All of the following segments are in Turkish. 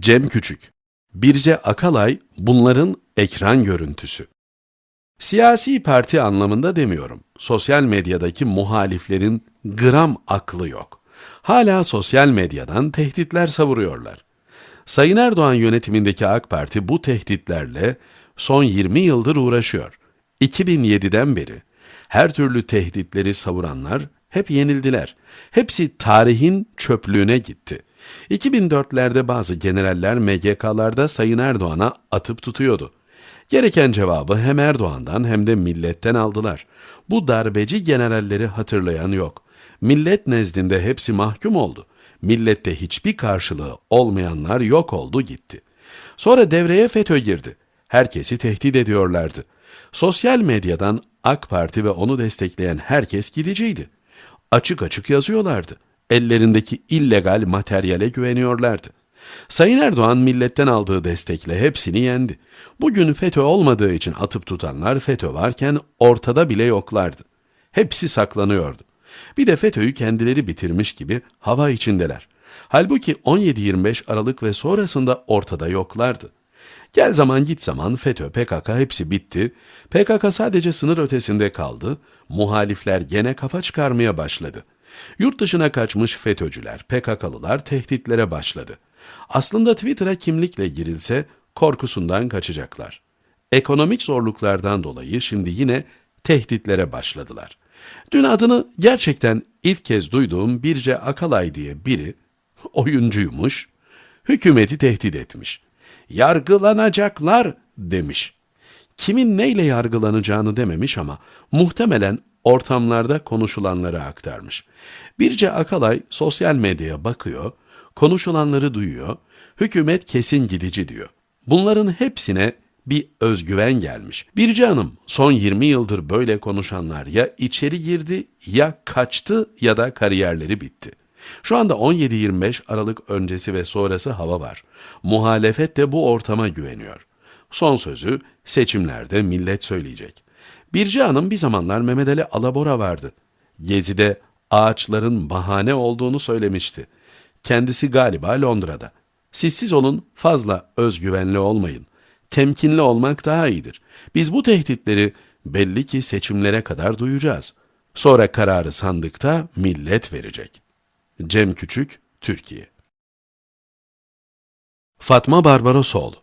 Cem Küçük Birce Akalay bunların ekran görüntüsü. Siyasi parti anlamında demiyorum. Sosyal medyadaki muhaliflerin gram aklı yok. Hala sosyal medyadan tehditler savuruyorlar. Sayın Erdoğan yönetimindeki AK Parti bu tehditlerle son 20 yıldır uğraşıyor. 2007'den beri her türlü tehditleri savuranlar hep yenildiler. Hepsi tarihin çöplüğüne gitti. 2004'lerde bazı generaller MGK'larda Sayın Erdoğan'a atıp tutuyordu. Gereken cevabı hem Erdoğan'dan hem de milletten aldılar. Bu darbeci generalleri hatırlayan yok. Millet nezdinde hepsi mahkum oldu. Millette hiçbir karşılığı olmayanlar yok oldu gitti. Sonra devreye FETÖ girdi. Herkesi tehdit ediyorlardı. Sosyal medyadan AK Parti ve onu destekleyen herkes gidiciydi. Açık açık yazıyorlardı. Ellerindeki illegal materyale güveniyorlardı. Sayın Erdoğan milletten aldığı destekle hepsini yendi. Bugün FETÖ olmadığı için atıp tutanlar FETÖ varken ortada bile yoklardı. Hepsi saklanıyordu. Bir de FETÖ'yü kendileri bitirmiş gibi hava içindeler. Halbuki 17-25 Aralık ve sonrasında ortada yoklardı. Gel zaman git zaman FETÖ, PKK hepsi bitti. PKK sadece sınır ötesinde kaldı. Muhalifler gene kafa çıkarmaya başladı. Yurt dışına kaçmış FETÖ'cüler, PKK'lılar tehditlere başladı. Aslında Twitter'a kimlikle girilse korkusundan kaçacaklar. Ekonomik zorluklardan dolayı şimdi yine tehditlere başladılar. Dün adını gerçekten ilk kez duyduğum Birce Akalay diye biri, oyuncuymuş, hükümeti tehdit etmiş. Yargılanacaklar demiş. Kimin neyle yargılanacağını dememiş ama muhtemelen ortamlarda konuşulanları aktarmış. Birce Akalay sosyal medyaya bakıyor, konuşulanları duyuyor, hükümet kesin gidici diyor. Bunların hepsine bir özgüven gelmiş. Birce Hanım son 20 yıldır böyle konuşanlar ya içeri girdi ya kaçtı ya da kariyerleri bitti. Şu anda 17-25 Aralık öncesi ve sonrası hava var. Muhalefet de bu ortama güveniyor. Son sözü seçimlerde millet söyleyecek. Birce Hanım bir zamanlar Mehmet Ali Alabora vardı. Gezi'de ağaçların bahane olduğunu söylemişti. Kendisi galiba Londra'da. Siz olun, fazla özgüvenli olmayın. Temkinli olmak daha iyidir. Biz bu tehditleri belli ki seçimlere kadar duyacağız. Sonra kararı sandıkta millet verecek. Cem Küçük, Türkiye Fatma Barbarosoğlu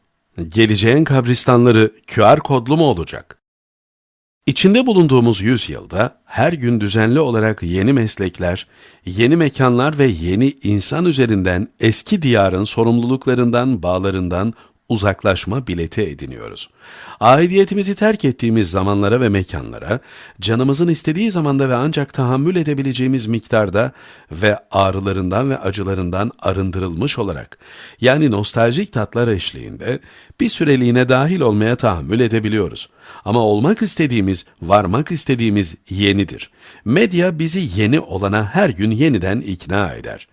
Geleceğin kabristanları QR kodlu mu olacak? İçinde bulunduğumuz yüzyılda her gün düzenli olarak yeni meslekler, yeni mekanlar ve yeni insan üzerinden eski diyarın sorumluluklarından, bağlarından uzaklaşma bileti ediniyoruz. Aidiyetimizi terk ettiğimiz zamanlara ve mekanlara, canımızın istediği zamanda ve ancak tahammül edebileceğimiz miktarda ve ağrılarından ve acılarından arındırılmış olarak, yani nostaljik tatlar eşliğinde bir süreliğine dahil olmaya tahammül edebiliyoruz. Ama olmak istediğimiz, varmak istediğimiz yenidir. Medya bizi yeni olana her gün yeniden ikna eder.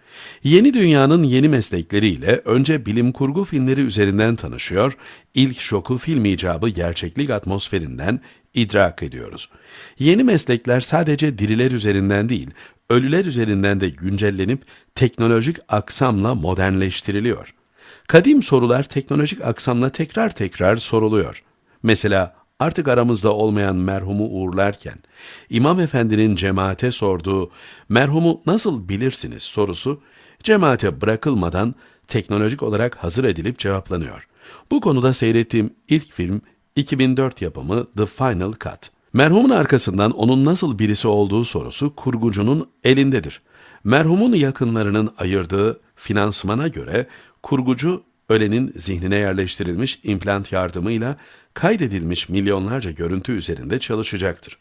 Yeni dünyanın yeni meslekleriyle önce bilim kurgu filmleri üzerinden tanışıyor, ilk şoku film icabı gerçeklik atmosferinden idrak ediyoruz. Yeni meslekler sadece diriler üzerinden değil, ölüler üzerinden de güncellenip teknolojik aksamla modernleştiriliyor. Kadim sorular teknolojik aksamla tekrar tekrar soruluyor. Mesela artık aramızda olmayan merhumu uğurlarken, İmam Efendi'nin cemaate sorduğu merhumu nasıl bilirsiniz sorusu, cemaate bırakılmadan teknolojik olarak hazır edilip cevaplanıyor. Bu konuda seyrettiğim ilk film 2004 yapımı The Final Cut. Merhumun arkasından onun nasıl birisi olduğu sorusu kurgucunun elindedir. Merhumun yakınlarının ayırdığı finansmana göre kurgucu ölenin zihnine yerleştirilmiş implant yardımıyla kaydedilmiş milyonlarca görüntü üzerinde çalışacaktır.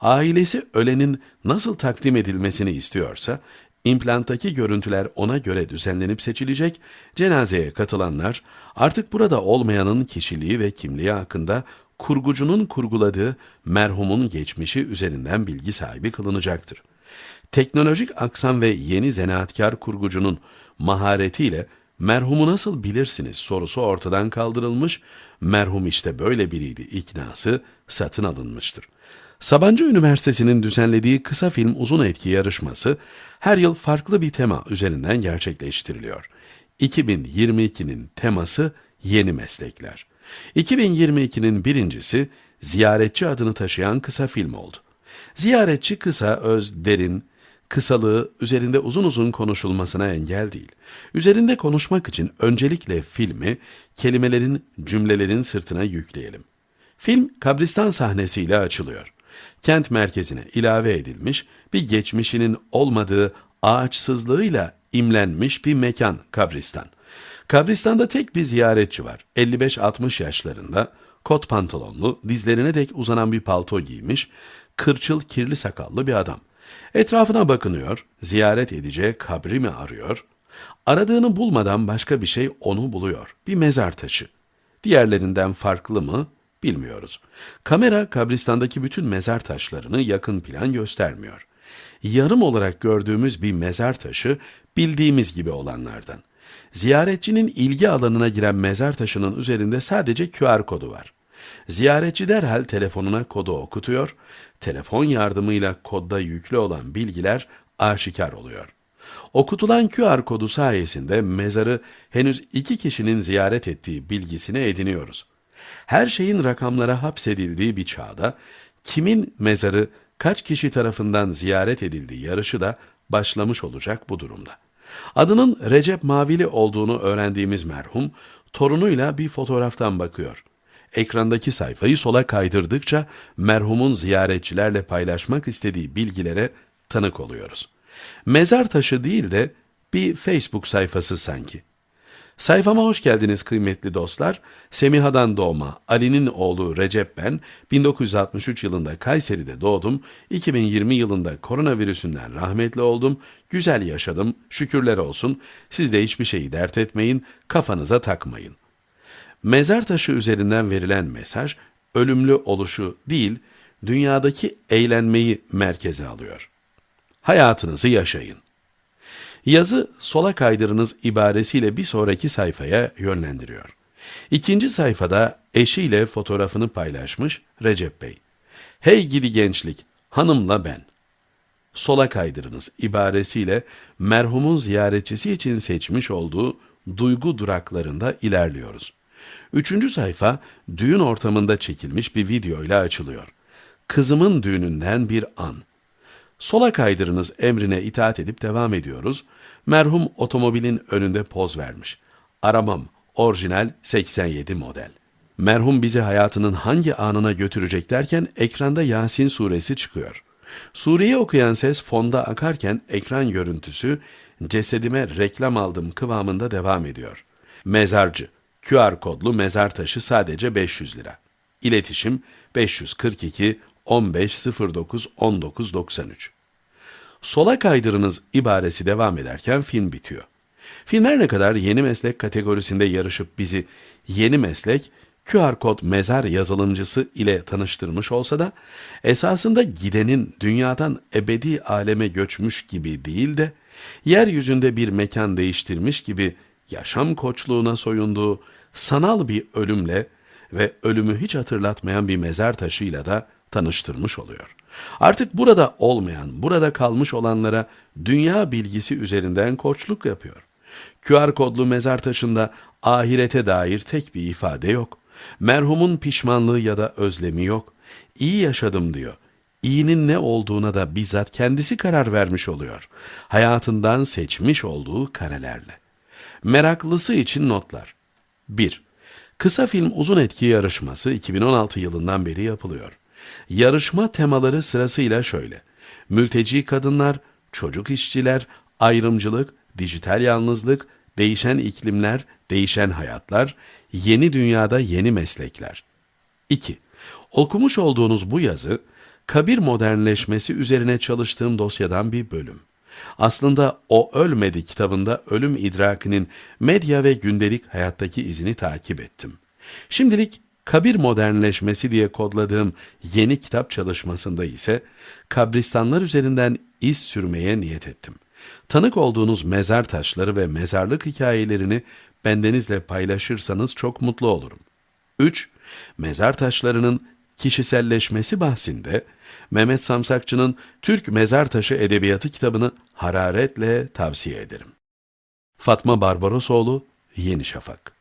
Ailesi ölenin nasıl takdim edilmesini istiyorsa, implanttaki görüntüler ona göre düzenlenip seçilecek, cenazeye katılanlar artık burada olmayanın kişiliği ve kimliği hakkında kurgucunun kurguladığı merhumun geçmişi üzerinden bilgi sahibi kılınacaktır. Teknolojik aksam ve yeni zanaatkar kurgucunun maharetiyle merhumu nasıl bilirsiniz sorusu ortadan kaldırılmış, merhum işte böyle biriydi iknası satın alınmıştır. Sabancı Üniversitesi'nin düzenlediği kısa film uzun etki yarışması her yıl farklı bir tema üzerinden gerçekleştiriliyor. 2022'nin teması yeni meslekler. 2022'nin birincisi Ziyaretçi adını taşıyan kısa film oldu. Ziyaretçi kısa, öz, derin, kısalığı üzerinde uzun uzun konuşulmasına engel değil. Üzerinde konuşmak için öncelikle filmi kelimelerin, cümlelerin sırtına yükleyelim. Film kabristan sahnesiyle açılıyor. Kent merkezine ilave edilmiş bir geçmişinin olmadığı ağaçsızlığıyla imlenmiş bir mekan kabristan. Kabristanda tek bir ziyaretçi var. 55-60 yaşlarında, kot pantolonlu, dizlerine dek uzanan bir palto giymiş, kırçıl kirli sakallı bir adam. Etrafına bakınıyor, ziyaret edeceği kabri mi arıyor? Aradığını bulmadan başka bir şey onu buluyor. Bir mezar taşı. Diğerlerinden farklı mı? Bilmiyoruz. Kamera kabristandaki bütün mezar taşlarını yakın plan göstermiyor. Yarım olarak gördüğümüz bir mezar taşı bildiğimiz gibi olanlardan. Ziyaretçinin ilgi alanına giren mezar taşının üzerinde sadece QR kodu var. Ziyaretçi derhal telefonuna kodu okutuyor, telefon yardımıyla kodda yüklü olan bilgiler aşikar oluyor. Okutulan QR kodu sayesinde mezarı henüz iki kişinin ziyaret ettiği bilgisini ediniyoruz. Her şeyin rakamlara hapsedildiği bir çağda kimin mezarı kaç kişi tarafından ziyaret edildiği yarışı da başlamış olacak bu durumda. Adının Recep Mavili olduğunu öğrendiğimiz merhum torunuyla bir fotoğraftan bakıyor. Ekrandaki sayfayı sola kaydırdıkça merhumun ziyaretçilerle paylaşmak istediği bilgilere tanık oluyoruz. Mezar taşı değil de bir Facebook sayfası sanki. Sayfama hoş geldiniz kıymetli dostlar. Semiha'dan doğma Ali'nin oğlu Recep ben 1963 yılında Kayseri'de doğdum. 2020 yılında koronavirüsünden rahmetli oldum. Güzel yaşadım. Şükürler olsun. Siz de hiçbir şeyi dert etmeyin. Kafanıza takmayın. Mezar taşı üzerinden verilen mesaj ölümlü oluşu değil, dünyadaki eğlenmeyi merkeze alıyor. Hayatınızı yaşayın. Yazı sola kaydırınız ibaresiyle bir sonraki sayfaya yönlendiriyor. İkinci sayfada eşiyle fotoğrafını paylaşmış Recep Bey. Hey gidi gençlik, hanımla ben. Sola kaydırınız ibaresiyle merhumun ziyaretçisi için seçmiş olduğu duygu duraklarında ilerliyoruz. Üçüncü sayfa düğün ortamında çekilmiş bir videoyla açılıyor. Kızımın düğününden bir an. Sola kaydırınız emrine itaat edip devam ediyoruz. Merhum otomobilin önünde poz vermiş. Arabam orijinal 87 model. Merhum bizi hayatının hangi anına götürecek derken ekranda Yasin suresi çıkıyor. Sureyi okuyan ses fonda akarken ekran görüntüsü cesedime reklam aldım kıvamında devam ediyor. Mezarcı, QR kodlu mezar taşı sadece 500 lira. İletişim 542 1509 1993. Sola kaydırınız ibaresi devam ederken film bitiyor. Film ne kadar yeni meslek kategorisinde yarışıp bizi yeni meslek QR kod mezar yazılımcısı ile tanıştırmış olsa da esasında gidenin dünyadan ebedi aleme göçmüş gibi değil de yeryüzünde bir mekan değiştirmiş gibi yaşam koçluğuna soyunduğu sanal bir ölümle ve ölümü hiç hatırlatmayan bir mezar taşıyla da tanıştırmış oluyor. Artık burada olmayan, burada kalmış olanlara dünya bilgisi üzerinden koçluk yapıyor. QR kodlu mezar taşında ahirete dair tek bir ifade yok. Merhumun pişmanlığı ya da özlemi yok. İyi yaşadım diyor. İyinin ne olduğuna da bizzat kendisi karar vermiş oluyor. Hayatından seçmiş olduğu karelerle. Meraklısı için notlar. 1. Kısa film uzun etki yarışması 2016 yılından beri yapılıyor. Yarışma temaları sırasıyla şöyle. Mülteci kadınlar, çocuk işçiler, ayrımcılık, dijital yalnızlık, değişen iklimler, değişen hayatlar, yeni dünyada yeni meslekler. 2. Okumuş olduğunuz bu yazı, kabir modernleşmesi üzerine çalıştığım dosyadan bir bölüm. Aslında O Ölmedi kitabında ölüm idrakinin medya ve gündelik hayattaki izini takip ettim. Şimdilik kabir modernleşmesi diye kodladığım yeni kitap çalışmasında ise kabristanlar üzerinden iz sürmeye niyet ettim. Tanık olduğunuz mezar taşları ve mezarlık hikayelerini bendenizle paylaşırsanız çok mutlu olurum. 3. Mezar taşlarının kişiselleşmesi bahsinde Mehmet Samsakçı'nın Türk Mezar Taşı Edebiyatı kitabını hararetle tavsiye ederim. Fatma Barbarosoğlu, Yeni Şafak